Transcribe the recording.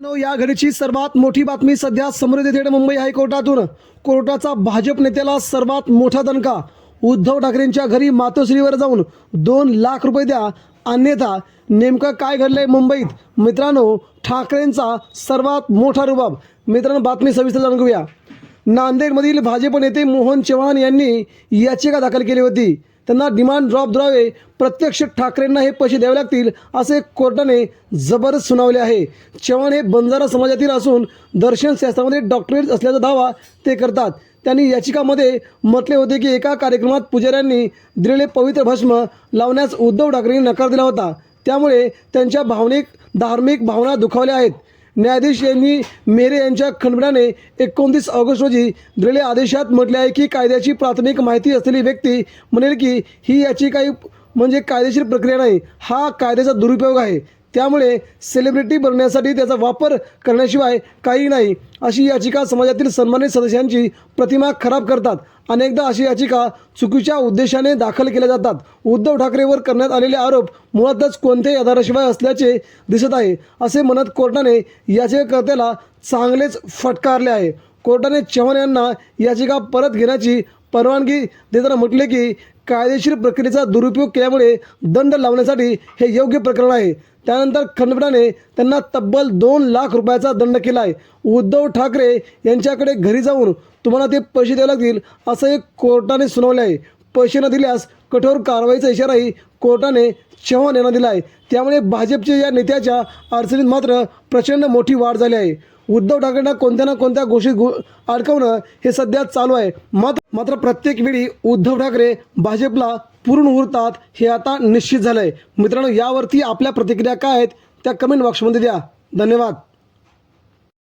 No, या घडीची सर्वात मोठी बातमी सध्या समोर येते थेट मुंबई हायकोर्टातून. कोर्टाचा भाजप नेत्याला सर्वात मोठा दणका. उद्धव ठाकरेंच्या घरी मातोश्रीवर जाऊन दोन लाख रुपये द्या. अन्यथा नेमकं काय घडलंय मुंबईत? मित्रांनो ठाकरेंचा सर्वात मोठा रुबाब. मित्रांनो बातमी सविस्तर जाणून घेऊया. नांदेडमधील भाजप नेते मोहन चव्हाण यांनी याचिका दाखल केली होती. त्यांना डिमांड ड्रॉप द्रावे प्रत्यक्ष ठाकरेंना हे पैसे द्यावे लागतील असे कोर्टाने जबरदस्त सुनावले आहे. चव्हाण हे बंजारा समाजातील असून दर्शनशास्त्रामध्ये डॉक्टरेट असल्याचा दावा ते करतात. त्यांनी याचिकामध्ये म्हटले होते की एका कार्यक्रमात पुजाऱ्यांनी दिलेले पवित्र भस्म लावण्यास उद्धव ठाकरेंनी नकार दिला होता. त्यामुळे त्यांच्या भावनिक धार्मिक भावना दुखावल्या आहेत. न्यायाधीश यांनी मेरे यांच्या खंडपीठाने एकोणतीस ऑगस्ट रोजी दिलेल्या आदेशात म्हटले आहे की कायद्याची प्राथमिक माहिती असलेली व्यक्ती म्हणेल की ही याची काही म्हणजे कायदेशीर प्रक्रिया नाही हा कायद्याचा दुरुपयोग आहे. त्यामुळे सेलिब्रिटी बनण्यासाठी त्याचा वापर करण्याशिवाय काही नाही अशी याचिका समाजातील सन्मानित सदस्यांची प्रतिमा खराब करतात. अनेकदा अशी याचिका चुकीच्या उद्देशाने दाखल केल्या जातात. उद्धव ठाकरेवर करण्यात आलेले आरोप मुळातच कोणत्याही आधाराशिवाय असल्याचे दिसत आहे असे म्हणत कोर्टाने याचिकाकर्त्याला चांगलेच फटकारले आहे. कोर्टाने चव्हाण यांना याचिका परत घेण्याची परवानगी देताना म्हटले की कायदेशीर प्रक्रियेचा दुरुपयोग केल्यामुळे दंड लावण्यासाठी हे योग्य प्रकरण आहे. त्यानंतर खंडपीठाने त्यांना तब्बल दोन लाख रुपयाचा दंड केला आहे उद्धव ठाकरे यांच्याकडे घरी जाऊन तुम्हाला ते पैसे द्यावे लागतील असं एक कोर्टाने सुनावले आहे. पैसे न दिल्यास कठोर कारवाईचा इशाराही कोर्टाने चव्हाण यांना दिला आहे त्यामुळे भाजपच्या या नेत्याच्या अडचणीत मात्र प्रचंड मोठी वाढ झाली आहे. उद्धव ठाकरेंना कोणत्या ना कोणत्या गोष्टी गो अडकवणं हे सध्या चालू आहे. मात्र मात्र प्रत्येक वेळी उद्धव ठाकरे भाजपला पूर्ण उरतात हे आता निश्चित झालं आहे मित्रांनो यावरती आपल्या प्रतिक्रिया काय आहेत त्या कमेंट बॉक्समध्ये द्या. धन्यवाद.